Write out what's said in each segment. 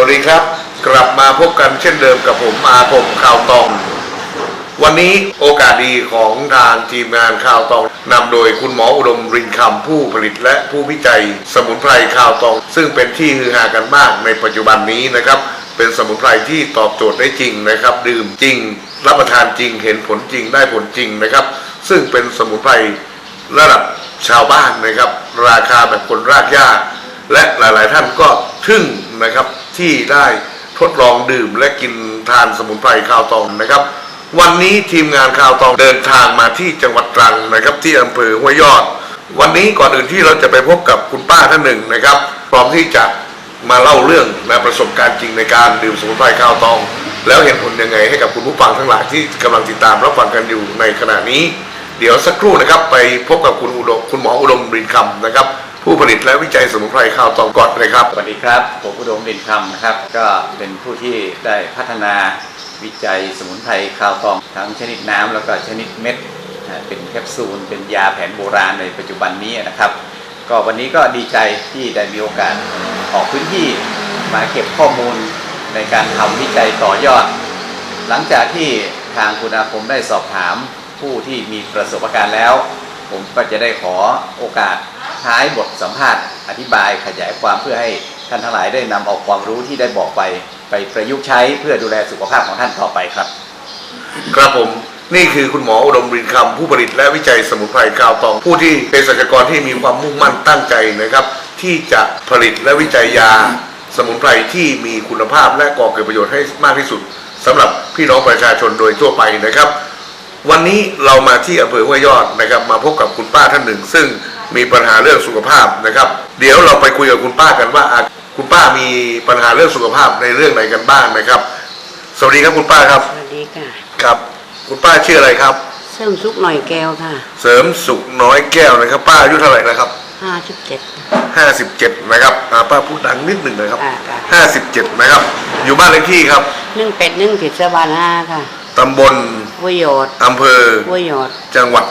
วัสดีครับ กลับมาพบกันเช่นเดิมกับผมอาคมข่าวตอง วันนี้โอกาสดีของทางทีมงานข่าวตองนำโดยคุณหมออุดมรินคำผู้ผลิตและผู้วิจัย สมุนไพรข่าวตอง ซึ่งเป็นที่ฮือฮากันมากในปัจจุบันนี้นะครับ เป็นสมุนไพรที่ตอบโจทย์ได้จริงนะครับ ดื่มจริง รับประทานจริงเห็นผลจริงได้ผลจริงนะครับ ซึ่งเป็นสมุนไพรระดับชาวบ้านนะครับ ราคาแบบคนรากหญ้าและหลาย ๆ ท่านก็ทึ่งนะครับ ที่ได้ทดลองดื่มและกินทานสมุนไพรข้าวตองนะครับ วันนี้ทีมงานข่าวตองเดินทางมาที่จังหวัดตรังนะครับ ที่อำเภอห้วยยอด วันนี้ก่อนอื่นที่เราจะไปพบกับคุณป้าท่านหนึ่งนะครับพร้อมที่จะมาเล่าเรื่องและประสบการณ์จริงในการดื่มสมุนไพรข้าวตอง แล้วเห็นผลยังไงให้กับคุณผู้ฟังทั้งหลายที่กำลังติดตามรับฟังกันอยู่ในขณะนี้ เดี๋ยวสักครู่นะครับ ไปพบกับคุณอุดมคุณหมออุดมรินคำนะครับ ผู้ผลิตและวิจัยสมุนไพรข้าวตองกอนเลยครับ สวัสดีครับ ผมอุดมดินคำนะครับ ก็เป็นผู้ที่ได้พัฒนาวิจัยสมุนไพรคาวตองทั้งชนิดน้ำแล้วก็ชนิดเม็ด เป็นแคปซูล เป็นยาแผนโบราณในปัจจุบันนี้นะครับ ก็วันนี้ก็ดีใจที่ได้มีโอกาสออกพื้นที่มาเก็บข้อมูลในการทำวิจัยต่อยอด หลังจากที่ทางคุณอาคมได้สอบถามผู้ที่มีประสบการณ์แล้ว ผมก็จะได้ขอโอกาส ท้ายบทสัมภาษณ์อธิบายขยายความเพื่อให้ท่านทั้งหลายได้นำเอาความรู้ที่ได้บอกไปไปประยุกต์ใช้เพื่อดูแลสุขภาพของท่านต่อไปครับ ครับผมนี่คือคุณหมออุดมรินคำผู้ผลิตและวิจัยสมุนไพรข้าวตอง ผู้ที่เป็นศัลยกรที่มีความมุ่งมั่นตั้งใจนะครับ ที่จะผลิตและวิจัยยาสมุนไพรที่มีคุณภาพและก่อเกิดประโยชน์ให้มากที่สุดสำหรับพี่น้องประชาชนโดยทั่วไปนะครับ วันนี้เรามาที่อำเภอห้วยยอดนะครับ มาพบกับคุณป้าท่านหนึ่ง ซึ่ง มีปัญหาเรื่องสุขภาพนะครับ เดี๋ยวเราไปคุยกับคุณป้ากันว่าอะคุณป้ามีปัญหาเรื่องสุขภาพในเรื่องไหนกันบ้างนะครับ สวัสดีครับคุณป้าครับ สวัสดีค่ะ ครับ คุณป้าชื่ออะไรครับ เสริมซุกหน่อยแก้วค่ะ เสริมสุขน้อยแก้วนะครับ ป้าอายุเท่าไหร่นะครับห้าสิบเจ็ดห้าสิบเจ็ดนะครับอ่าป้าพูดดังนิดหนึ่งนะครับอ่าค่ะห้าสิบเจ็ดนะครับ อยู่บ้านเลขที่ครับนึ่งเป็ดนึ่งผิดสะบานห้าค่ะตำบลวัวโยดอำเภอวัวโยดจังหวัด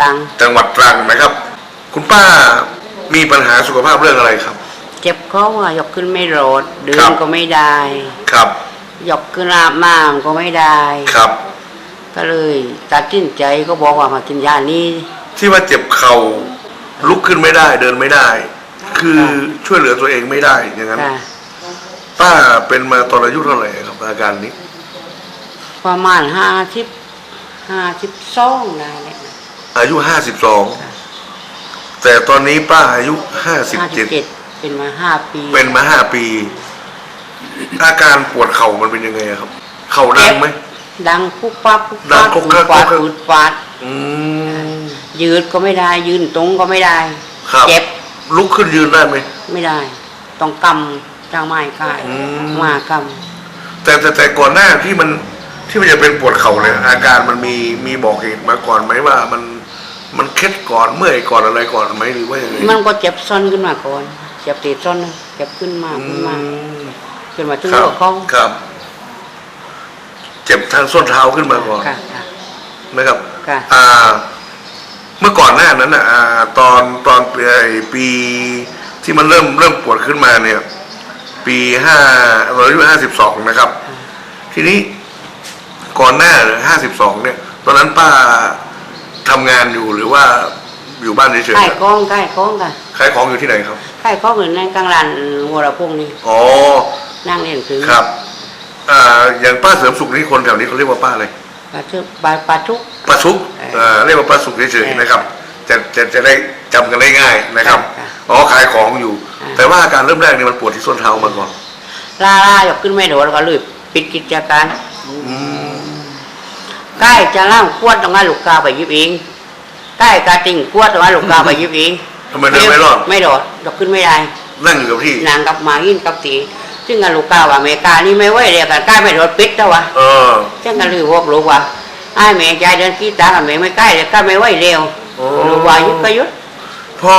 ตังจังหวัดตรังนะครับ คุณป้ามีปัญหาสุขภาพเรื่องอะไรครับ เจ็บคอว่ายกขึ้นไม่โรดเดิครันบก็ไม่ได้ ครับยกขึ้นอาบน้ำก็ไม่ได้ ครับ ก็เลยตัดสินใจก็บอกว่ามากินยานี้ ที่ว่าเจ็บเข่าลุกขึ้นไม่ได้ เดินไม่ได้ คือครับช่วยเหลือตัวเองไม่ได้อย่างนั้นค่ะป้าเป็นมาตอนอายุเท่าไหร่ครับอาการนี้ ประมาณห้าสิบห้าสิบสองได้เลยอายุห้าสิบสอง แต่ตอนนี้ป้าอายุห้าสิบห้าสิเจ็บดเจ็ดเป็นมาห้าปีเป็นมาห้าปี อาการปวดเข่ามันเป็นยังไงอะครับ เข่าดังไหม ดังปุ๊บปั๊บปุ๊บดัปั๊งบกุ๊กปืกัดกฟาดกุ๊กกักปืดฟาดอืม ยืดก็ไม่ได้ ยืนตรงก็ไม่ได้ ครับ เจ็บลุกขึ้นยืนได้ไหม ไม่ได้ ต้องกำจ้างไม้กายอืม มากแต่แต่แต่ก่อนหน้าที่มันที่มันจะเป็นปวดเข่าเนี่ยอาการมันมีมีบอกเหตุมาก่อนไหมว่ามัน มันเคล็ดก่อนเมื่อยก่อนอะไรก่อนไหมหรือว่าอย่างไงำมันก็เจ็บซ้อนขึ้นมาก่อนเจ็บติดซ้อนเจ็บขึ้นมาอืขึ้นมามขึ้นมาถึงครับหัวเขาครับ เจ็บทางส้นเท้าขึ้นมาก่อนค่ะค่ะนะครับค่ะอ่า เมื่อก่อนหน้านั้นอะอ่าตอนตอนปีปีที่มันเริ่มเริ่มปวดขึ้นมาเนี่ย ปีห้าเราอายุห้าสิบสองนะครับ ทีนี้ก่อนหน้าห้าสิบสองเนี่ย ตอนนั้นป้า ทำงานอยู่หรือว่าอยู่บ้านเฉยไข่ๆก้องไข่ก้องค่ะขายของอยู่ที่ไหนครับไข่ก้องอยู่ในกลางลานหัวระพงนี่อ๋อ นั่งเล่นถึงครับอ่าอย่างป้าเสริมสุขนี่คนแถวนี้เขาเรียกว่าป้าอะไร ปลาทุกปลาปลาทุกป้าสุกเอออ่าเรียกว่าป้าสุกเฉยเออๆนะครับ จะจะจะได้จำกันได้ง่ายนะครับ ค่ะอ๋อขายของอยู่อ่าแต่ว่าอาการเริ่มแรกนี่มันปวดที่ส้นเท้ามาก่อน ลาลายกขึ้นไม่โดนแล้วก็เลยปิดกิจการ อืม ใกล้จะล่างขวดตรงนั้นลูกกาไปหยิบเองใกล้กาติ่งขวดตรงนั้นลูกกาไปหยิบเองทำไมเดินไม่รอดไม่รอดยกขึ้นไม่ได้นั่งอยู่กับที่นางกับหมายินกับตีซึ่งกันลูกกาว่าอเมริกานี่ไม่ไหวเรียกกันใกล้ไม่รอดปิดแล้ววะเออซึ่งกันเลยบอกลูกว่าไอ้แม่ใจเดินขี้ตากับแม่ไม่ใกล้เลยใกล้ไม่ไหวเร็วโอ้ลูกว่ายุดก็ยุดพอ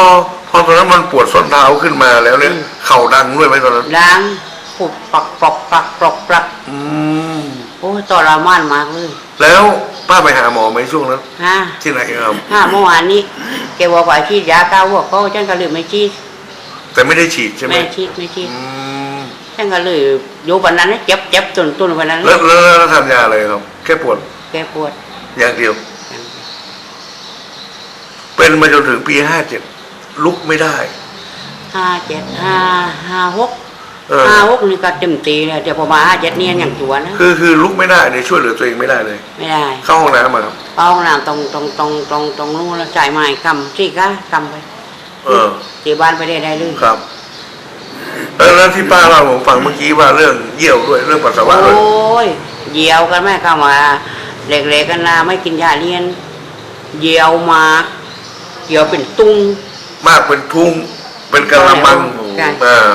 พอตอนนั้นมันปวดส้นเท้าขึ้นมาแล้วเนี่ยอืมเข่าดังด้วยไหมตอนนั้นดังปุบปักปลอกปักปลอกปลักอืม โอ้ยทรมานมากเลย แล้วป้าไปหาหมอไหมช่วงนั้นฮะที่ไหนครับห้าเมื่อวานนี้แกบอกว่าที่ยาเก้าหัวเขาฉันก็เลยไม่ชีดแต่ไม่ได้ฉีดใช่ไหมไม่ชีดไม่ชีดอืมฉันก็เลยอยู่วันนั้นนะเจ็บเจ็บจนตุนวันนั้นแล้วแล้วแล้วทานยาอะไรครับ แค่ปวดแกปวดอย่างเดียว เป็นมาจนถึงปีห้าเจ็ดลุกไม่ได้ ห้าเจ็ดห้าห้าหกเออ ห้าหกนี่ก็เต็มตีเลยเดี๋ยวพอมาห้าเจ็ดเนี่ยอย่างตัวนะคือคือลุกไม่ได้เนี่ยช่วยเหลือตัวเองไม่ได้เลย ไม่ได้ เข้าห้องน้ำมาครับเอาห้องน้ำตรงตรงตรงตรงตรงนู้นแล้วจ่ายไม้กำที่ก้ากำไปเออที่บ้านไปได้ได้เลยครับเออแล้วที่ป้าเล่าผมฟังเมื่อกี้ว่าเรื่องเยี่ยวด้วยเรื่องปัสสาวะโอด้วย้ยเหยียวกันแม่เข้ามาเล็กๆกันนาไม่กินยาเลี้ยนเหยียวมาเหยียวเป็นตุ้งมากเป็นทุ่งเป็นกะละมังใช่เออ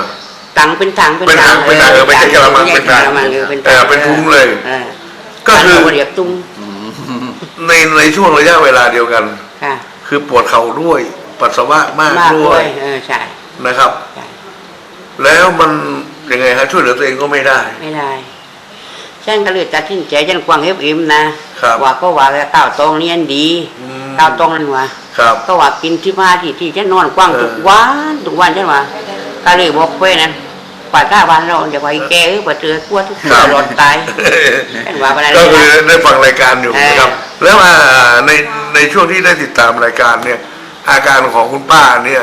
ตังเป็นถังเป็นเป็นถังเป็นถังเออไม่ใช่กะละมังเป็นถังกะละมังเออเป็นเออเป็นทุ้งเลย ออก็คือบ้านเราเรียกตุ้งในในช่วงระยะเวลาเดียวกัน ค่ะคือปวดเข่าด้วย ปัสสาวะมากมากด้ด้ววยยเออใช่นะครับ ใช่แล้วมันยังไงฮะช่วยเหลือตัวเองก็ไม่ได้ ไม่ได้ฉันก็เลยตัดสินใจฉันกวางเอฟอิมนะครับ ว่าก็ว่าก้าวตองเรียนดีอืมก้าวตองนั่นว่า ครับ ก็ว่ากินที่มาที่ที่ฉันนอนกว้างเออทุกวันทุกวันฉันว่าก็เลยบอกเพื่อนนั้น ป่าก้าวันเราอย่าไปแกเออป่าเตือกลัวทุกข์รอดตายฉันว่าไปแล้วก็คือนะได้ฟังรายการอยู่เออนะครับ แล้วอ่าในในช่วงที่ได้ติดตามรายการเนี่ย อาการของคุณป้าเนี่ย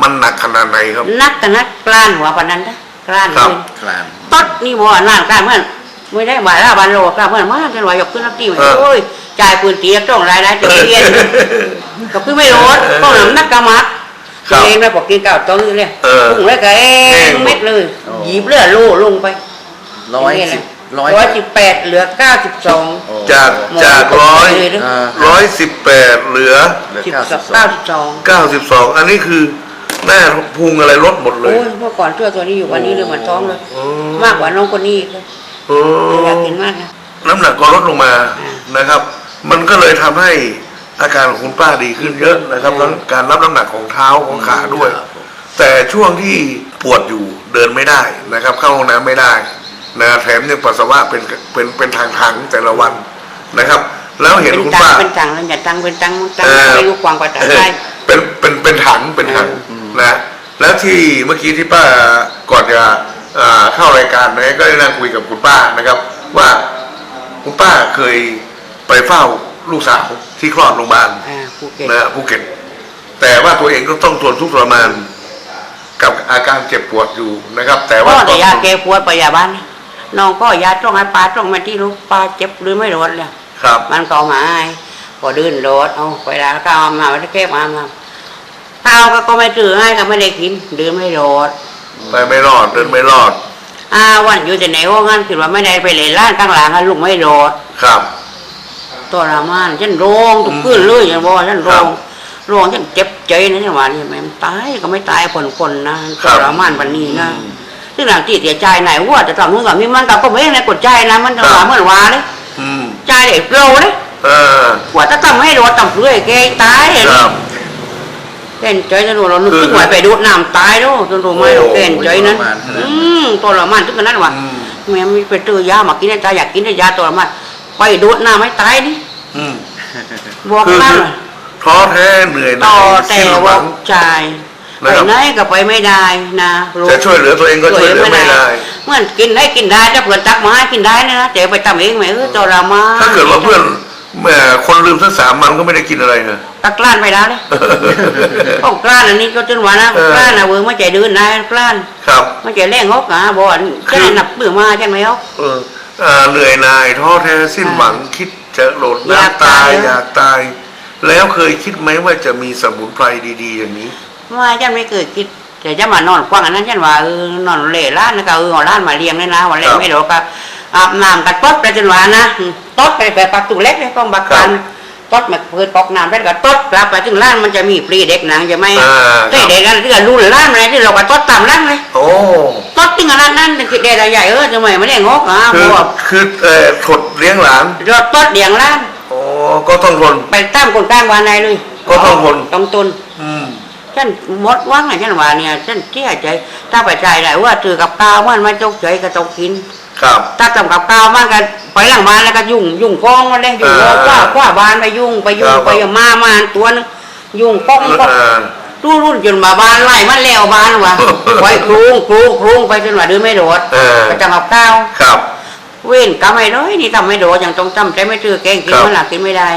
มันหนักขนาดไหนครับนักกันนักกล้านหัวปานนั้นนะกล้านครับเลยคลานต๊ดนี่บ่นานกล้านเหมื่อนไม่ได้บ่ายละบันโลกล้านเหมื่อนมากกันว่ายกขึ้นนักตีเออโอ้ยจ่ายปืนตีต้องรายได้จะเรียนก็คือไม่รอดต้องนำนักกะมักครั ตัวบเองได้บอกกินข้าวต้นเลยเออพุ่งแล้วก็เอแห้งงหมดเม็ดเลยโอ้หยิบเลือดโลลงไปร้อยสิบร้อยร้อยสิบแปดเหลือเก้าสิบสองโอ้จากหมดจากร้อยเลยนะอ่าร้อยสิบแปดเหลือเหลือสิบเก้าสสิอบงสอเก้างสิบสองเก้าสิบสองอันนี้คือหน้าพุงอะไรลดหมดเลโอ้ยยเมื่อก่อนเชื่อตัวนี้อยู่วันนี้เรื่องมันท้องเลยอืมมากกว่าน้องคนนี้อีกเลยโอ้อยากกินมากนะน้ำหนักก็ลดลงมาอ่านะครับ มันก็เลยทำให้ อาการของคุณป้าดีขึ้นเยอะนะครับอืมทั้งการรับน้ำหนักของเท้าของขาด้วยครับผมแต่ช่วงที่ปวดอยู่เดินไม่ได้นะครับ เข้าห้องน้ำไม่ได้นะแถมยังปัสสาวะเป็นเป็นเป็นทางทางๆแต่ละวันนะครับ แล้วเห็นเป็นคุณตังป้าค์เป็นตังค์แล้วอย่าตังค์เป็นตังค์ตังเอค์อไม่รู้ความกว่าตังค์ได้เป็นเป็นเป็นถังเป็นถังเออนะแล้วที่เมื่อกี้ที่ป้าก่อนจะอ่าเข้ารายการนะก็ได้นั่งคุยกับคุณป้านะครับ ว่าคุณป้าเคยไปเฝ้าลูกสาว ที่คลอดโรงพยาบาลอ่าภูเก็ตนะภูเก็ตแต่ว่าตัวเองก็ต้องทนทุกข์ทรมาน กับอาการเจ็บปวดอยู่นะครับ แต่ก็ว่าแต่ต้องยาแก้ปวดไปยาบ้านน้องก็ยาต้องให้ปลาต้องมาที่ลูกปลาเจ็บหรือไม่รอดเลยครับมันก็เอามาให้พอเดินรถเอาไปแล้วก็เอามาไม่ได้เก็บมามาข้าวก็ก็ไม่ถือให้ก็ไม่ได้กินเดินไม่รอด ไปไม่รอดเดินไม่รอดอ่าวันอยู่แต่ไหนว่างั้นคิดว่าไม่ได้ไปเลยร้านตั้งหลังอะลุงไม่รอดครับ ตัวรามานฉันร้องทุกคืนเลยฉันบอกว่าฉันร้องครับร้องฉันเจ็บใจนะฉันว่านี่แม่มันตายก็ไม่ตายคนคนๆนะครัตัวบรามานวันนี้นะซึ่งหลังที่เสียใจไหนว่าจะทำนู่นทำนี่มันกับก็ไม่ได้กดใจนะมันจะว่าเหมือนว่าเลยอืมใจเด็กเราเลยเออว่าจะทำให้รถต่ำเรื่อยแกตายเลยครับเต้นใจจะรู้เรานึกคือถึงไว้ไปดูดน้ำตายแล้วจนรู้ไหมโอ้เราเต้นใจนั้นทรมานขนาดนั้น อืมตัวละมันถึงขนาดนั้นว่าอืมแม่มีไปเจอยามากินได้ตายอยากกินได้ยาตัวละมันไปดูดน้ำให้ตายดิอืม บอกคือนั่นคือน่ะท้อแท้เหนื่อยหต่น่าอยแต่สิ้นหว่าวัง ใจไปนะครับ ไหนก็ไปไม่ได้นะรู้จะช่วยเหลือตัวเองก็ช่วยเหลือไม่ได้เมื่อกินได้กินได้ถ้าเพื่อนตักมาให้กินได้นะแต่ไปทำเองไหมเออตัวละมาถ้าเกิดว่าเพื่อนแหม่คนลืมสักสามวันก็ไม่ได้กินอะไรนะ ตักกล้านไปแล้วเลยโอ้กล้านอันนี้ก็จนว่านะเออ กล้านนะเวอร์ไม่ใจดื้อนายกล้านครับ ไม่ใจแรงงกอะบอนจะได้นับเปื่อมาใช่ไหมครับเอออ่าเหนื่อยหน่ายท้อแท้สิ้นหวังคิด จะโหลดอยากน้ำตายตายอยากตาย แล้วเคยคิดไหมว่าจะมีสมุนไพรดีๆ อย่างนี้ว่าฉันไม่เคยคิดแต่จะมานอนกว้างอันนั้นฉันว่าเออนอนเล่ร้านนะก็เออเอาร้านมาเลี้ยงเลยนะวันแรคกรับไม่รู้ก็อาบน้ำกันต๊ดไปจนว่านะอืมต๊ดไปแบบประตูเล็กเลยต้องบักกัน ต๊ดมาเปิดปอกน้ำแล้วก็ต๊ดกลับไปถึงร้านมันจะมีปรีเด็กหนังจะไม่อ่าคได้รับเด็กกันที่รู้ร้านอะไรที่เราก็ต๊ดตามร้านเลยโอ้ต๊ดถึงขนาดนั้นคือเด็กใหญ่เออทำไมไม่ได้งกอะคืบออกคือเอ่อถดเลี้ยงหลานรถต๊ดเดียงร้านโอ้ก็ต้องทนไปตามคนกลางวานในเลยก็ต้องทนต้องตุน อืม ฉันหมดหว่างไงฉันว่าเนี่ยฉันเสียใจ ถ้าไปใจได้ว่าถือกับข้าวมันไม่ต้องใจก็ต้องกิน ครับถ้าทำกับข้าวมันก็ไปหลังบ้านแล้วก็ยุ่งยุ่งฟ้องมันเลยยุ่งอ่าว่าว่าบ้านไปยุ่งไปยุ่งครับไปมามาตัวนึงยุ่งป้องป้องอ่ารุ่นรุ่นจนมาบ้านไล่มันแล้วบ้านว่ะไว้ครุงครุงครุงไปจนว่าเดินไม่โดดเออไปจังกับข้าวครับเว้นกำไม่ร้อยนี่ทำไม่โดดยังต้องจำใจไม่ซื้อแกงกินครับมันหลักกินไม่ได้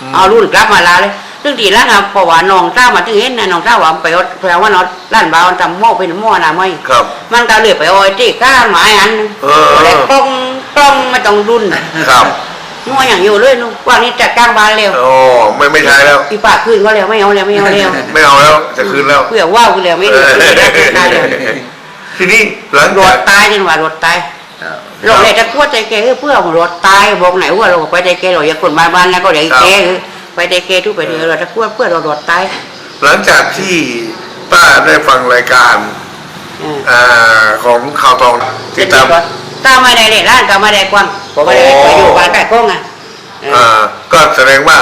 อืมเอารุ่นกลับมาลาเลย ซึ่งทีแล้วนะเพราะว่าน้องเจ้ามาถึงเห็นนะน้องเจ้าว่าไปเอาแปลว่าน้องร้านบ่าวทำหม้อเป็นหม้อนะไม่ครับ มันก็เลยไปเอาไอ้ที่ก้านไม้อันหนึงเออเลยกล้องกล้องไม่ต้องรุ่นครับหม้ออย่างอยู่เลยนู่นว่านี่จัดกลางบ้านเร็วโอ้ไม่ไม่ใช้แล้วอีป่าคืนก็แล้วไม่เอาแล้วไม่เอาแล้วไม่เอาแล้วจะคืนแล้วเพื่อว่าวกูแล้วไม่เอได้อไม่ได้ตายแล้วทีนี้หลังรจาถกตายจนว่ารถตายเราเลยจะกลัวใจแกเพื่อรถตายบอกไหนว่าเราไปใจแกเราอย่าคนมาบ้านแล้วก็เดี๋ยวแก ไปใจแกทุกไปเดี๋ยวเราจะกลัวเพื่อเรารถตายหลังจากที่ป้าได้ฟังรายการเอออ่าของข่าวตองติดตามถ้าไม่ได้เลยร้านก็ไม่ได้กว้างผมไม่ได้ไปอยู่บ้านใกล้กล้องอะเอออ่าก็แสดงว่า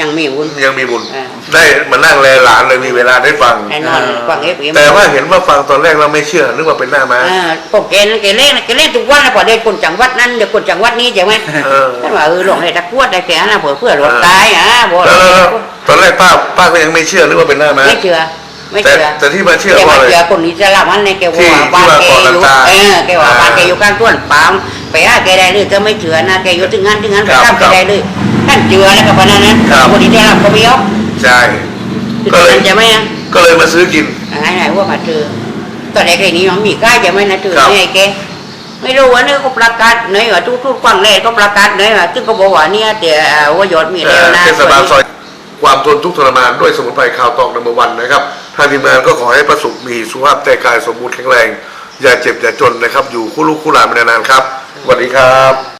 ยังมีวุ้นยังมีบุญ เออได้มานั่งแลหลานเลยมีเวลาได้ฟังแน่นอนกว้างเอฟเอ็มแต่ว่าเห็นว่าฟังตอนแรกเราไม่เชื่อนึกว่าเป็นหน้าม้า เออพวกแกนั่นแกเล่นแกเล่นทุกวันนะพอเด็กคนจังหวัดนั้นเด็กคนจังหวัดนี้ใช่ไหมเออ ท่านว่าเออหลงเลยตะกวดได้แกนะเพื่อเพื่อรถตายอะบอกแล้วแล้วแล้วตอนแรกป้าป้าก็ยังไม่เชื่อนึกว่าเป็นหน้าม้า ไม่เชื่อไม่แต่เชื่อแต่ที่มาเชื่อแกเพราะมาอะไร เชื่อคนนี้จะรับมันในแกที่ว่าบ้านแกที่ว่าก่อนอยู่ตายเออแกว่าบ้านอ่าแกอยู่กลางต้นปาล์มไปหาแกได้เลยก็ไม่เชื่อนะแกอยู่ถึงงั้นถึงงั้นไปครับทำแกได้เลย ท่านเชื่อแล้วก็พนันนะครับคนนี้จะรับก็ไม่ยอมใช่คือก็เลยจะไหมอะก็เลยมาซื้อกิน ไหนไหนว่ามาเจอตอนแรกไอ้นี่มันมีค่ายจะไหม่นะเจอครับ ไม่ไอ้แกไม่รู้ว่าเนี่ยก็ประกาศไหนว่าทุกทุกๆฟังเลยก็ประกาศไหนว่าซึ่งก็บอกว่าเนี่ยเดี๋ยวว่ายอดมีแล้วนะ เทศบาลซอยความทนทุกข์ทรมานด้วยสมุนไพรข่าวตองนัมเบอร์วันนะครับทางทีมงานก็ขอให้ประสบมีสุขภาพใจกายสมบูรณ์แข็งแรง อย่าเจ็บอย่าจนนะครับ อยู่คู่ลูกคู่หลานไปนานๆครับสวัสดีครับ